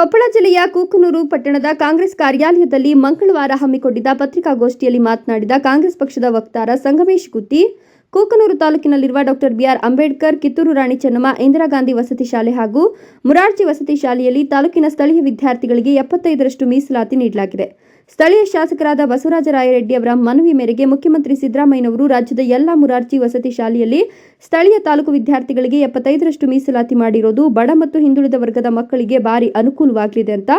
ಕೊಪ್ಪಳ ಜಿಲ್ಲೆಯ ಕೂಕನೂರು ಪಟ್ಟಣದ ಕಾಂಗ್ರೆಸ್ ಕಾರ್ಯಾಲಯದಲ್ಲಿ ಮಂಗಳವಾರ ಹಮ್ಮಿಕೊಂಡಿದ್ದ ಪತ್ರಿಕಾಗೋಷ್ಠಿಯಲ್ಲಿ ಮಾತನಾಡಿದ ಕಾಂಗ್ರೆಸ್ ಪಕ್ಷದ ವಕ್ತಾರ Sangamesh Gutti Kukanur ತಾಲೂಕಿನಲ್ಲಿರುವ doctor B R Ambedkar, Kittur Rani Chennamma, Indira Gandhi ವಸತಿ ಶಾಲೆ ಹಾಗೂ ಮುರಾರ್ಜಿ ವಸತಿ ಶಾಲೆಯಲ್ಲಿ ತಾಲೂಕಿನ ಸ್ಥಳೀಯ ವಿದ್ಯಾರ್ಥಿಗಳಿಗೆ ಎಪ್ಪತ್ತೈದರಷ್ಟು ಮೀಸಲಾತಿ ನೀಡಲಾಗಿದೆ. ಸ್ಥಳೀಯ ಶಾಸಕರಾದ ಬಸವರಾಜ ರಾಯರೆಡ್ಡಿ ಅವರ ಮನವಿ ಮೇರೆಗೆ ಮುಖ್ಯಮಂತ್ರಿ ಸಿದ್ದರಾಮಯ್ಯನವರು ರಾಜ್ಯದ ಎಲ್ಲಾ ಮುರಾರ್ಜಿ ವಸತಿ ಶಾಲೆಯಲ್ಲಿ ಸ್ಥಳೀಯ ತಾಲೂಕು ವಿದ್ಯಾರ್ಥಿಗಳಿಗೆ ಎಪ್ಪತ್ತೈದರಷ್ಟು ಮೀಸಲಾತಿ ಮಾಡಿರೋದು ಬಡ ಮತ್ತು ಹಿಂದುಳಿದ ವರ್ಗದ ಮಕ್ಕಳಿಗೆ ಭಾರಿ ಅನುಕೂಲವಾಗಲಿದೆ ಅಂತ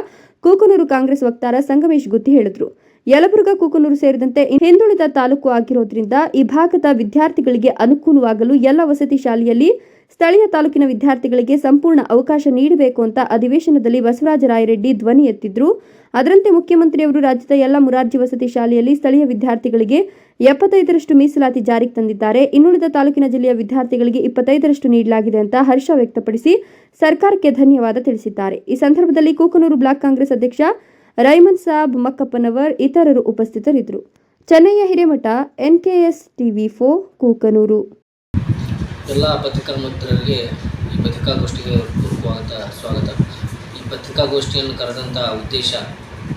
ಕೂಕನೂರು ಕಾಂಗ್ರೆಸ್ ವಕ್ತಾರ ಸಂಗಮೇಶ್ ಗುತ್ತಿ ಹೇಳಿದರು. ಯಲಬುರ್ಗಾ, ಕೂಕನೂರು ಸೇರಿದಂತೆ ಹಿಂದುಳಿದ ತಾಲೂಕು ಆಗಿರೋದ್ರಿಂದ ಈ ಭಾಗದ ವಿದ್ಯಾರ್ಥಿಗಳಿಗೆ ಅನುಕೂಲವಾಗಲು ಎಲ್ಲ ವಸತಿ ಶಾಲೆಯಲ್ಲಿ ಸ್ಥಳೀಯ ತಾಲೂಕಿನ ವಿದ್ಯಾರ್ಥಿಗಳಿಗೆ ಸಂಪೂರ್ಣ ಅವಕಾಶ ನೀಡಬೇಕು ಅಂತ ಅಧಿವೇಶನದಲ್ಲಿ ಬಸವರಾಜ ರಾಯರೆಡ್ಡಿ ಧ್ವನಿ ಎತ್ತಿದ್ರು. ಅದರಂತೆ ಮುಖ್ಯಮಂತ್ರಿಯವರು ರಾಜ್ಯದ ಎಲ್ಲ ಮುರಾರ್ಜಿ ವಸತಿ ಶಾಲೆಯಲ್ಲಿ ಸ್ಥಳೀಯ ವಿದ್ಯಾರ್ಥಿಗಳಿಗೆ ಎಪ್ಪತ್ತೈದರಷ್ಟು ಮೀಸಲಾತಿ ಜಾರಿಗೆ ತಂದಿದ್ದಾರೆ. ಇನ್ನುಳಿದ ತಾಲೂಕಿನ ಜಿಲ್ಲೆಯ ವಿದ್ಯಾರ್ಥಿಗಳಿಗೆ ಇಪ್ಪತ್ತೈದರಷ್ಟು ನೀಡಲಾಗಿದೆ ಅಂತ ಹರ್ಷ ವ್ಯಕ್ತಪಡಿಸಿ ಸರ್ಕಾರಕ್ಕೆ ಧನ್ಯವಾದ ತಿಳಿಸಿದ್ದಾರೆ. ಈ ಸಂದರ್ಭದಲ್ಲಿ ಕೂಕನೂರು ಬ್ಲಾಕ್ ಕಾಂಗ್ರೆಸ್ ಅಧ್ಯಕ್ಷ ರೈಮನ್ ಸಾಬ್ ಮಕ್ಕಪ್ಪನವರ್ ಇತರರು ಉಪಸ್ಥಿತರಿದ್ದರು. ಚೆನ್ನಯ್ಯ ಹಿರೇಮಠ, ಎನ್ಕೆಎಸ್ ಟಿವಿ ಫೋ ಕೂಕನೂರು. ಎಲ್ಲ ಪತ್ರಿಕಾ ಮಿತ್ರರಿಗೆ ಈ ಪತ್ರಿಕಾಗೋಷ್ಠಿಗೆ ಪೂರ್ವಕವಾದ ಸ್ವಾಗತ. ಈ ಪತ್ರಿಕಾಗೋಷ್ಠಿಯನ್ನು ಕರೆದಂಥ ಉದ್ದೇಶ,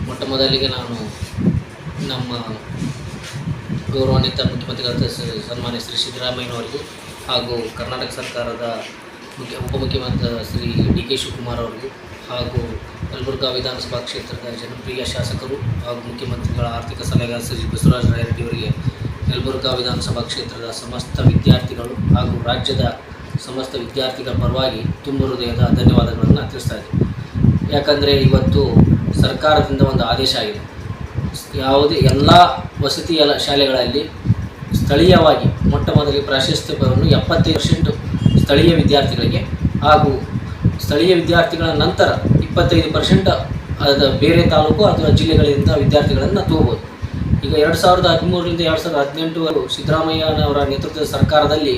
ಮೊಟ್ಟ ಮೊದಲಿಗೆ ನಾನು ನಮ್ಮ ಗೌರವಾನ್ವಿತ ಮುಖ್ಯಮಂತ್ರಿಗಳಾದ ಸ- ಸನ್ಮಾನ್ಯ ಶ್ರೀ ಸಿದ್ದರಾಮಯ್ಯನವರಿಗೂ ಹಾಗೂ ಕರ್ನಾಟಕ ಸರ್ಕಾರದ ಮುಖ್ಯ ಉಪಮುಖ್ಯಮಂತ್ರಿ ಶ್ರೀ ಡಿ ಕೆ ಶಿವಕುಮಾರ್ ಅವರಿಗೂ ಹಾಗೂ ಯಲಬುರ್ಗಾ ವಿಧಾನಸಭಾ ಕ್ಷೇತ್ರದ ಜನಪ್ರಿಯ ಶಾಸಕರು ಹಾಗೂ ಮುಖ್ಯಮಂತ್ರಿಗಳ ಆರ್ಥಿಕ ಸಲಹೆಗಾರ ಶ್ರೀ ಬಸವರಾಜ ರಾಯರೆಡ್ಡಿಯವರಿಗೆ ಯಲಬುರ್ಗಾ ವಿಧಾನಸಭಾ ಕ್ಷೇತ್ರದ ಸಮಸ್ತ ವಿದ್ಯಾರ್ಥಿಗಳು ಹಾಗೂ ರಾಜ್ಯದ ಸಮಸ್ತ ವಿದ್ಯಾರ್ಥಿಗಳ ಪರವಾಗಿ ತುಂಬ ಹೃದಯದ ಧನ್ಯವಾದಗಳನ್ನು ತಿಳಿಸ್ತಾ ಇದ್ದೀನಿ. ಯಾಕಂದರೆ ಇವತ್ತು ಸರ್ಕಾರದಿಂದ ಒಂದು ಆದೇಶ ಆಗಿದೆ. ಯಾವುದೇ ಎಲ್ಲ ವಸತಿ ಶಾಲೆಗಳಲ್ಲಿ ಸ್ಥಳೀಯವಾಗಿ ಮೊಟ್ಟ ಮೊದಲಿಗೆ ಪ್ರಾಶಸ್ತ್ಯವನ್ನು ಎಪ್ಪತ್ತೈದು ಪರ್ಸೆಂಟ್ ಸ್ಥಳೀಯ ವಿದ್ಯಾರ್ಥಿಗಳಿಗೆ ಹಾಗೂ ಸ್ಥಳೀಯ ವಿದ್ಯಾರ್ಥಿಗಳ ನಂತರ ಇಪ್ಪತ್ತೈದು ಪರ್ಸೆಂಟ್ ಅದು ಬೇರೆ ತಾಲೂಕು ಅಥವಾ ಜಿಲ್ಲೆಗಳಿಂದ ವಿದ್ಯಾರ್ಥಿಗಳನ್ನು ತಗೋಬೋದು. ಈಗ ಎರಡು ಸಾವಿರದ ಹದಿಮೂರರಿಂದ ಎರಡು ಸಾವಿರದ ಹದಿನೆಂಟು ಸಿದ್ದರಾಮಯ್ಯನವರ ನೇತೃತ್ವದ ಸರ್ಕಾರದಲ್ಲಿ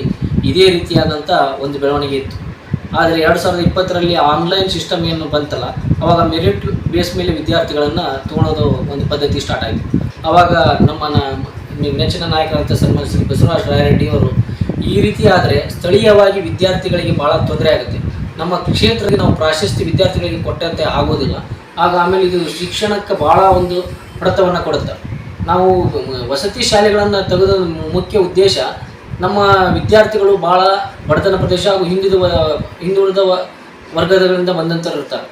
ಇದೇ ರೀತಿಯಾದಂಥ ಒಂದು ಬೆಳವಣಿಗೆ ಇತ್ತು. ಆದರೆ ಎರಡು ಸಾವಿರದ ಇಪ್ಪತ್ತರಲ್ಲಿ ಆನ್ಲೈನ್ ಸಿಸ್ಟಮ್ ಏನು ಬಂತಲ್ಲ, ಅವಾಗ ಮೆರಿಟ್ ಬೇಸ್ ಮೇಲೆ ವಿದ್ಯಾರ್ಥಿಗಳನ್ನು ತೊಗೊಳೋದು ಒಂದು ಪದ್ಧತಿ ಸ್ಟಾರ್ಟ್ ಆಯಿತು. ಆವಾಗ ನಮ್ಮ ನೆಚ್ಚಿನ ನಾಯಕರಂತ ಸನ್ಮಾನ ಶ್ರೀ ಬಸವರಾಜ ರಾಯರೆಡ್ಡಿ ಅವರು ಈ ರೀತಿ ಆದರೆ ಸ್ಥಳೀಯವಾಗಿ ವಿದ್ಯಾರ್ಥಿಗಳಿಗೆ ಭಾಳ ತೊಂದರೆ ಆಗುತ್ತೆ. ನಮ್ಮ ಕ್ಷೇತ್ರಕ್ಕೆ ನಾವು ಪ್ರಾಶಸ್ತ್ಯ ವಿದ್ಯಾರ್ಥಿಗಳಿಗೆ ಕೊಟ್ಟಂತೆ ಆಗೋದಿಲ್ಲ. ಆಗ ಆಮೇಲೆ ಇದು ಶಿಕ್ಷಣಕ್ಕೆ ಭಾಳ ಒಂದು ಹೊಡೆತವನ್ನು ಕೊಡುತ್ತೆ. ನಾವು ವಸತಿ ಶಾಲೆಗಳನ್ನು ತೆಗೆದ ಮುಖ್ಯ ಉದ್ದೇಶ ನಮ್ಮ ವಿದ್ಯಾರ್ಥಿಗಳು ಭಾಳ ಬಡತನ ಪ್ರದೇಶ ಹಾಗೂ ಹಿಂದುಳಿದ ಹಿಂದುಳಿದ ವರ್ಗಗಳಿಂದ ಬಂದಂಥವ್ರು ಇರ್ತಾರೆ.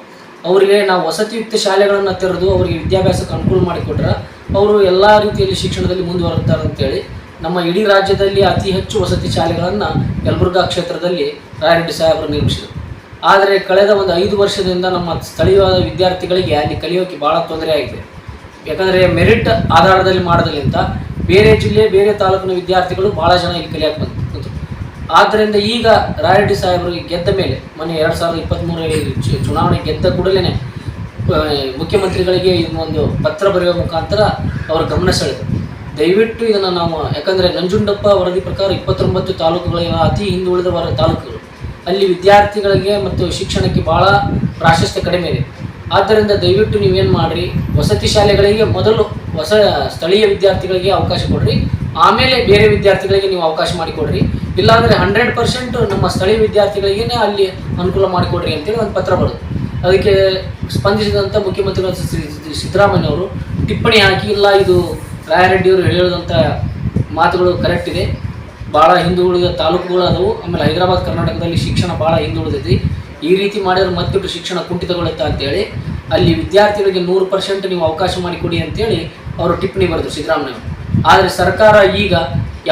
ಅವರಿಗೆ ನಾವು ವಸತಿಯುಕ್ತ ಶಾಲೆಗಳನ್ನು ತೆರೆದು ಅವರಿಗೆ ವಿದ್ಯಾಭ್ಯಾಸಕ್ಕೆ ಅನುಕೂಲ ಮಾಡಿಕೊಟ್ರೆ ಅವರು ಎಲ್ಲ ರೀತಿಯಲ್ಲಿ ಶಿಕ್ಷಣದಲ್ಲಿ ಮುಂದುವರುತ್ತಾರೆ ಅಂತೇಳಿ ನಮ್ಮ ಇಡೀ ರಾಜ್ಯದಲ್ಲಿ ಅತಿ ಹೆಚ್ಚು ವಸತಿ ಶಾಲೆಗಳನ್ನು ಯಲಬುರ್ಗಾ ಕ್ಷೇತ್ರದಲ್ಲಿ ರಾಯರೆಡ್ಡಿ ಸಾಹೇಬರು ನಿರ್ಮಿಸಿದರು. ಆದರೆ ಕಳೆದ ಒಂದು ಐದು ವರ್ಷದಿಂದ ನಮ್ಮ ಸ್ಥಳೀಯವಾದ ವಿದ್ಯಾರ್ಥಿಗಳಿಗೆ ಅಲ್ಲಿ ಕಲಿಯೋಕ್ಕೆ ಭಾಳ ತೊಂದರೆ ಆಗಿದೆ. ಯಾಕಂದರೆ ಮೆರಿಟ್ ಆಧಾರದಲ್ಲಿ ಮಾಡೋದ್ರಿಂದ ಬೇರೆ ಜಿಲ್ಲೆ, ಬೇರೆ ತಾಲೂಕಿನ ವಿದ್ಯಾರ್ಥಿಗಳು ಭಾಳ ಜನ ಇಲ್ಲಿ ಕಲಿಯಕ್ಕೆ ಕೂತ್ರು. ಆದ್ದರಿಂದ ಈಗ ರಾಯರೆಡ್ಡಿ ಸಾಹೇಬರು ಗೆದ್ದ ಮೇಲೆ, ಮೊನ್ನೆ ಎರಡು ಸಾವಿರದ ಇಪ್ಪತ್ತ್ಮೂರರಲ್ಲಿ ಚುನಾವಣೆ ಗೆದ್ದ ಕೂಡಲೇ ಮುಖ್ಯಮಂತ್ರಿಗಳಿಗೆ ಒಂದು ಪತ್ರ ಬರೆಯುವ ಮುಖಾಂತರ ಅವರ ಗಮನ ಸೆಳೆದರು. ದಯವಿಟ್ಟು ಇದನ್ನು ನಾವು, ಯಾಕಂದರೆ ನಂಜುಂಡಪ್ಪ ವರದಿ ಪ್ರಕಾರ ಇಪ್ಪತ್ತೊಂಬತ್ತು ತಾಲೂಕುಗಳ, ಅತಿ ಹಿಂದುಳಿದ ತಾಲೂಕುಗಳು. ಅಲ್ಲಿ ವಿದ್ಯಾರ್ಥಿಗಳಿಗೆ ಮತ್ತು ಶಿಕ್ಷಣಕ್ಕೆ ಭಾಳ ಪ್ರಾಶಸ್ತ್ಯ ಕಡಿಮೆ ಇದೆ. ಆದ್ದರಿಂದ ದಯವಿಟ್ಟು ನೀವೇನು ಮಾಡಿರಿ, ವಸತಿ ಶಾಲೆಗಳಿಗೆ ಮೊದಲು ಹೊಸ ಸ್ಥಳೀಯ ವಿದ್ಯಾರ್ಥಿಗಳಿಗೆ ಅವಕಾಶ ಕೊಡ್ರಿ, ಆಮೇಲೆ ಬೇರೆ ವಿದ್ಯಾರ್ಥಿಗಳಿಗೆ ನೀವು ಅವಕಾಶ ಮಾಡಿಕೊಡ್ರಿ. ಇಲ್ಲಾಂದರೆ ಹಂಡ್ರೆಡ್ ಪರ್ಸೆಂಟ್ ನಮ್ಮ ಸ್ಥಳೀಯ ವಿದ್ಯಾರ್ಥಿಗಳಿಗೇ ಅಲ್ಲಿ ಅನುಕೂಲ ಮಾಡಿಕೊಡ್ರಿ ಅಂತೇಳಿ ಒಂದು ಪತ್ರ ಬರೋದು ಅದಕ್ಕೆ ಸ್ಪಂದಿಸಿದಂಥ ಮುಖ್ಯಮಂತ್ರಿಗಳು ಸಿದ್ದರಾಮಯ್ಯ ಅವರು ಟಿಪ್ಪಣಿ ಹಾಕಿ ಇಲ್ಲ ಇದು ರಾಯರೆಡ್ಡಿಯವರು ಹೇಳಿದಂಥ ಮಾತುಗಳು ಕರೆಕ್ಟ್ ಇದೆ. ಭಾಳ ಹಿಂದುಳಿದ ತಾಲೂಕುಗಳು ಅದವು. ಆಮೇಲೆ ಹೈದರಾಬಾದ್, ಕರ್ನಾಟಕದಲ್ಲಿ ಶಿಕ್ಷಣ ಭಾಳ ಹಿಂದುಳಿದೈತಿ. ಈ ರೀತಿ ಮಾಡಿದ್ರೆ ಮತ್ತಿಟ್ಟು ಶಿಕ್ಷಣ ಕುಂಠಿತಗೊಳ್ಳುತ್ತೆ ಅಂತೇಳಿ, ಅಲ್ಲಿ ವಿದ್ಯಾರ್ಥಿಗಳಿಗೆ ನೂರು ಪರ್ಸೆಂಟ್ ನೀವು ಅವಕಾಶ ಮಾಡಿಕೊಡಿ ಅಂತೇಳಿ ಅವರು ಟಿಪ್ಪಣಿ ಬರೆದರು ಸಿದ್ದರಾಮಯ್ಯ ಆದರೆ ಸರ್ಕಾರ ಈಗ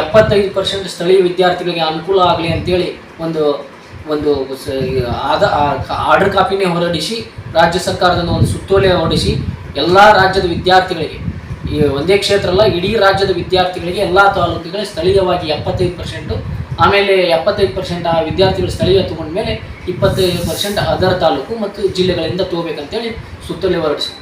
ಎಪ್ಪತ್ತೈದು ಪರ್ಸೆಂಟ್ ಸ್ಥಳೀಯ ವಿದ್ಯಾರ್ಥಿಗಳಿಗೆ ಅನುಕೂಲ ಆಗಲಿ ಅಂತೇಳಿ ಒಂದು ಒಂದು ಆದ ಆರ್ಡರ್ ಕಾಪಿನೇ ಹೊರಡಿಸಿ, ರಾಜ್ಯ ಸರ್ಕಾರದಿಂದ ಒಂದು ಸುತ್ತೋಲೆ ಹೊರಡಿಸಿ, ಎಲ್ಲ ರಾಜ್ಯದ ವಿದ್ಯಾರ್ಥಿಗಳಿಗೆ ಈ ಒಂದೇ ಕ್ಷೇತ್ರ ಅಲ್ಲ, ಇಡೀ ರಾಜ್ಯದ ವಿದ್ಯಾರ್ಥಿಗಳಿಗೆ ಎಲ್ಲ ತಾಲೂಕುಗಳಿಗೆ ಸ್ಥಳೀಯವಾಗಿ ಎಪ್ಪತ್ತೈದು ಪರ್ಸೆಂಟು ಆಮೇಲೆ ಎಪ್ಪತ್ತೈದು ಪರ್ಸೆಂಟ್ ಆ ವಿದ್ಯಾರ್ಥಿಗಳು ಸ್ಥಳೀಯ ತಗೊಂಡ್ಮೇಲೆ ಇಪ್ಪತ್ತೈದು ಪರ್ಸೆಂಟ್ ಅದರ್ ತಾಲೂಕು ಮತ್ತು ಜಿಲ್ಲೆಗಳಿಂದ ತಗೋಬೇಕಂತೇಳಿ ಸುತ್ತಲೇ ಹೊರಡಿಸಿ